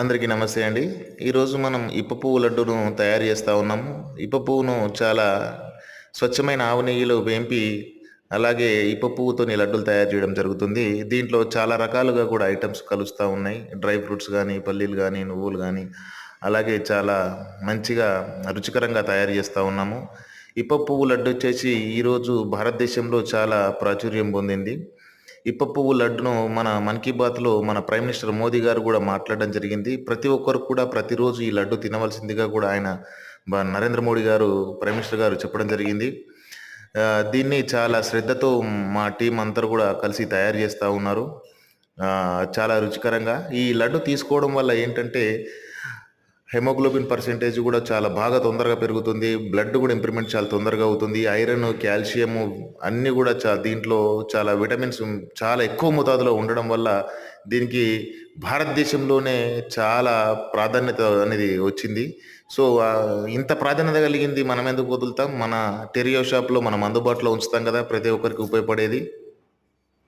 అందరికీ నమస్తే అండి. ఈరోజు మనం ఇప్ప పువ్వు లడ్డును తయారు చేస్తూ ఉన్నాము ఇప్ప పువ్వును చాలా స్వచ్ఛమైన ఆవు నెయ్యిలో వేంపి అలాగే ఇప్ప పువ్వుతోని లడ్డూలు తయారు చేయడం జరుగుతుంది. దీంట్లో చాలా రకాలుగా కూడా ఐటమ్స్ కలుస్తూ ఉన్నాయి. డ్రై ఫ్రూట్స్ కానీ పల్లీలు కానీ నువ్వులు కానీ అలాగే చాలా మంచిగా రుచికరంగా తయారు చేస్తూ ఉన్నాము. ఇప్ప పువ్వు లడ్డు వచ్చేసి ఈరోజు భారతదేశంలో చాలా ప్రాచుర్యం పొందింది. ఇప్ప పువ్వు లడ్డును మన మన్ కీ బాత్లో మన ప్రైమ్ మినిస్టర్ మోదీ గారు కూడా మాట్లాడడం జరిగింది. ప్రతి ఒక్కరు కూడా ప్రతిరోజు ఈ లడ్డు తినవలసిందిగా కూడా ఆయన నరేంద్ర మోడీ గారు ప్రైమ్ మినిస్టర్ గారు చెప్పడం జరిగింది. దీన్ని చాలా శ్రద్ధతో మా టీం అందరూ కూడా కలిసి తయారు చేస్తూ ఉన్నారు. చాలా రుచికరంగా. ఈ లడ్డు తీసుకోవడం వల్ల ఏంటంటే హెమోగ్లోబిన్ పర్సెంటేజ్ కూడా చాలా బాగా తొందరగా పెరుగుతుంది. బ్లడ్ కూడా ఇంప్రూవ్మెంట్ చాలా తొందరగా అవుతుంది. ఐరన్ కాల్షియం అన్నీ కూడా చా దీంట్లో చాలా విటమిన్స్ చాలా ఎక్కువ మోతాదులో ఉండడం వల్ల దీనికి భారతదేశంలోనే చాలా ప్రాధాన్యత అనేది వచ్చింది. సో ఇంత ప్రాధాన్యత కలిగింది మనం ఎందుకు వదులుతాం? మన టెరియో షాప్లో మనం అందుబాటులో ఉంచుతాం కదా ప్రతి ఒక్కరికి ఉపయోగపడేది.